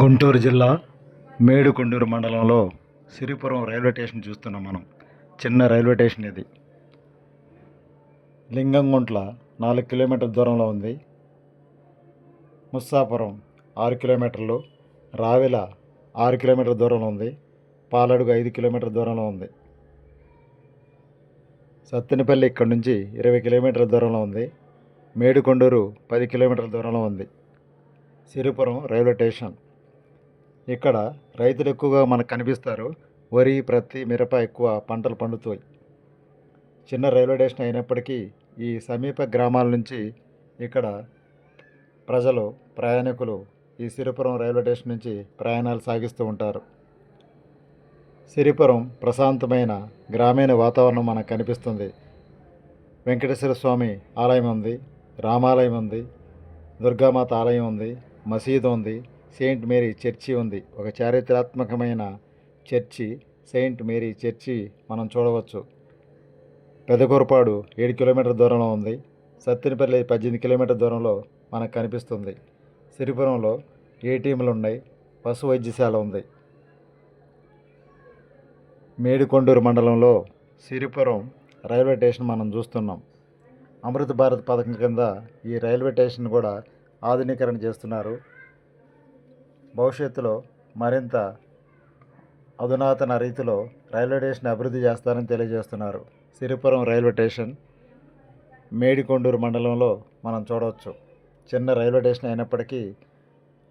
గుంటూరు జిల్లా మేడుకొండూరు మండలంలో Siripuram railway station చూస్తున్నాం మనం. చిన్న రైల్వే స్టేషన్ ఇది. లింగంగుంట్ల నాలుగు కిలోమీటర్ల దూరంలో ఉంది. ముస్సాపురం ఆరు కిలోమీటర్లు. రావిల ఆరు కిలోమీటర్ల దూరంలో ఉంది. పాలడుగు ఐదు కిలోమీటర్ల దూరంలో ఉంది. సత్తెనపల్లి ఇక్కడ నుంచి ఇరవై కిలోమీటర్ల దూరంలో ఉంది. మేడుకొండూరు పది కిలోమీటర్ల దూరంలో ఉంది. Siripuram railway station. ఇక్కడ రైతులు ఎక్కువగా మనకు కనిపిస్తారు. వరి ప్రతి మిరప ఎక్కువ పంటలు పండుతాయి. చిన్న రైల్వే స్టేషన్ అయినప్పటికీ ఈ సమీప గ్రామాల నుంచి ఇక్కడ ప్రజలు ప్రయాణికులు ఈ సిరిపురం రైల్వే స్టేషన్ నుంచి ప్రయాణాలు సాగిస్తూ ఉంటారు. సిరిపురం ప్రశాంతమైన గ్రామీణ వాతావరణం మనకు కనిపిస్తుంది. వెంకటేశ్వర స్వామి ఆలయం ఉంది రామాలయం ఉంది దుర్గామాత ఆలయం ఉంది మసీదు ఉంది సెయింట్ మేరీ చర్చి ఉంది. ఒక చారిత్రాత్మకమైన చర్చి సెయింట్ మేరీ చర్చి మనం చూడవచ్చు. పెదకూరపాడు ఏడు కిలోమీటర్ల దూరంలో ఉంది. సత్తినిపల్లి పద్దెనిమిది కిలోమీటర్ల దూరంలో మనకు కనిపిస్తుంది. సిరిపురంలో ఏటీఎంలు ఉన్నాయి పశు వైద్యశాల ఉంది. మేడికొండూరు మండలంలో సిరిపురం రైల్వే స్టేషన్ మనం చూస్తున్నాం. అమృత భారత్ పథకం కింద ఈ రైల్వే స్టేషన్ కూడా ఆధునీకరణ చేస్తున్నారు. భవిష్యత్తులో మరింత అధునాతన రీతిలో రైల్వే స్టేషన్ అభివృద్ధి చేస్తారని తెలియజేస్తున్నారు. సిరిపురం రైల్వే స్టేషన్ మేడికొండూరు మండలంలో మనం చూడవచ్చు. చిన్న రైల్వే స్టేషన్ అయినప్పటికీ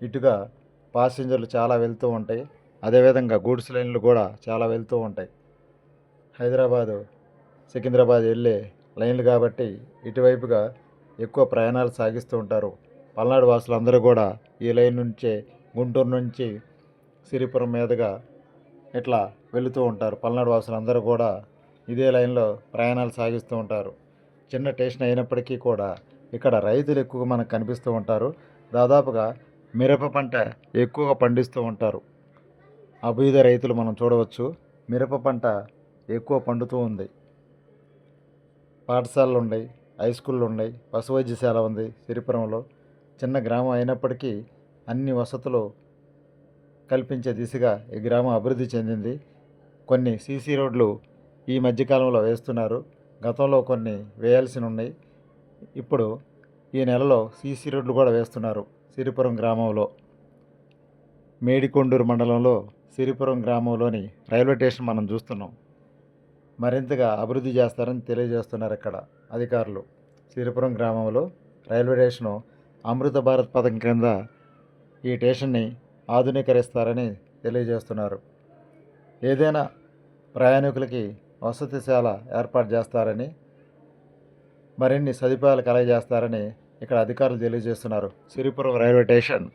ఇటుగా ప్యాసింజర్లు చాలా వెళ్తూ ఉంటాయి. అదేవిధంగా గూడ్స్ లైన్లు కూడా చాలా వెళ్తూ ఉంటాయి. హైదరాబాదు సికింద్రాబాద్ వెళ్ళే లైన్లు కాబట్టి ఇటువైపుగా ఎక్కువ ప్రయాణాలు సాగిస్తూ ఉంటారు. పల్నాడు వాసులు అందరూ కూడా ఈ లైన్ నుంచే గుంటూరు నుంచి సిరిపురం మీదుగా ఇట్లా వెళుతూ ఉంటారు. పల్నాడు వాసులు అందరూ కూడా ఇదే లైన్లో ప్రయాణాలు సాగిస్తూ ఉంటారు. చిన్న స్టేషన్ అయినప్పటికీ కూడా ఇక్కడ రైతులు ఎక్కువగా మనకు కనిపిస్తూ ఉంటారు. దాదాపుగా మిరప పంట ఎక్కువగా పండిస్తూ ఉంటారు. అభ్యుద రైతులు మనం చూడవచ్చు. మిరప పంట ఎక్కువ పండుతూ ఉంది. పాఠశాలలు ఉన్నాయి హై స్కూళ్ళు ఉన్నాయి పశు వైద్యశాల ఉంది సిరిపురంలో. చిన్న గ్రామం అయినప్పటికీ అన్ని వసతులు కల్పించే దిశగా ఈ గ్రామం అభివృద్ధి చెందింది. కొన్ని సీసీ రోడ్లు ఈ మధ్యకాలంలో వేస్తున్నారు. గతంలో కొన్ని వేయాల్సి ఉన్నాయి ఇప్పుడు ఈ నెలలో సీసీ రోడ్లు కూడా వేస్తున్నారు సిరిపురం గ్రామంలో. మేడికొండూరు మండలంలో సిరిపురం గ్రామంలోని రైల్వే స్టేషన్ మనం చూస్తున్నాం. మరింతగా అభివృద్ధి చేస్తారని తెలియజేస్తున్నారు ఇక్కడ అధికారులు. సిరిపురం గ్రామంలో రైల్వే స్టేషను అమృత భారత్ పథకం కింద ఈ స్టేషన్ని ఆధునీకరిస్తారని తెలియజేస్తున్నారు. ఏదైనా ప్రయాణికులకి వసతిశాల ఏర్పాటు చేస్తారని మరిన్ని సదుపాయాలు కలగజేస్తారని ఇక్కడ అధికారులు తెలియజేస్తున్నారు. Siripuram railway station.